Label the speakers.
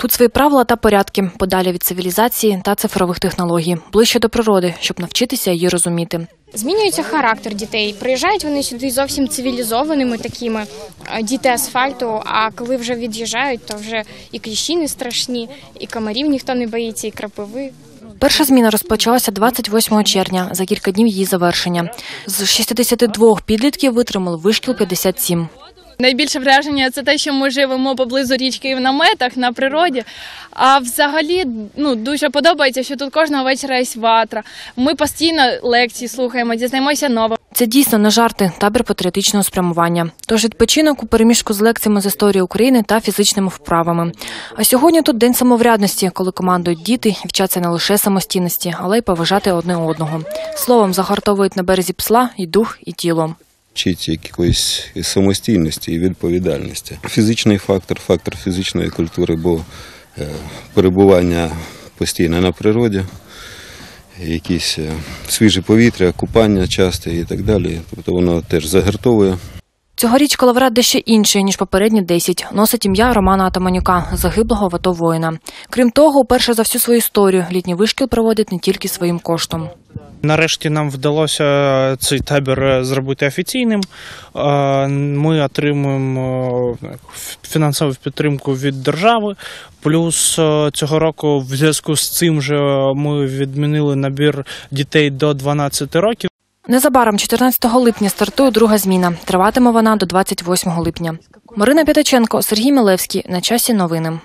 Speaker 1: Тут свої правила та порядки, подалі від цивілізації та цифрових технологій, ближче до природи, щоб навчитися її розуміти.
Speaker 2: Змінюється характер дітей. Приїжджають вони сюди зовсім цивілізованими такими діти асфальту. А коли вже від'їжджають, то вже і кліщі не страшні, і комарів ніхто не боїться, і крапиви.
Speaker 1: Перша зміна розпочалася 28 червня, за кілька днів її завершення. З 62 підлітків витримали вишкіл 57.
Speaker 3: Найбільше враження це те, що ми живемо поблизу річки і в наметах на природі. А взагалі ну дуже подобається, що тут кожного вечора є ватра. Ми постійно лекції слухаємо, дізнаємося нове.
Speaker 1: Це дійсно не жарти, табір патріотичного спрямування. Тож відпочинок у переміжку з лекціями з історії України та фізичними вправами. А сьогодні тут день самоврядності, коли командують діти і вчаться не лише самостійності, але й поважати одне одного. Словом, загартовують на березі псла і дух, і тіло.
Speaker 4: Вчить якоїсь самостійності і відповідальності. Фізичний фактор, фактор фізичної культури, бо е, перебування постійно на природі, якісь е, свіже повітря, купання часте і так далі. Тобто воно теж загартовує.
Speaker 1: Цьогоріч коловрат дещо інший, ніж попередні 10. Носить ім'я Романа Атаманюка, загиблого в АТО воїна. Крім того, уперше за всю свою історію літній вишкіл проводить не тільки своїм коштом.
Speaker 5: Нарешті нам вдалося цей табір е, зробити офіційним. Е, Ми отримуємо е, фінансову підтримку від держави. Плюс цього року, в зв'язку з цим же, ми відмінили набір дітей до 12 років.
Speaker 1: Незабаром 14 липня стартує друга зміна. Триватиме вона до 28 липня. Марина П'ятаченко, Сергій Мілевський. На часі новини.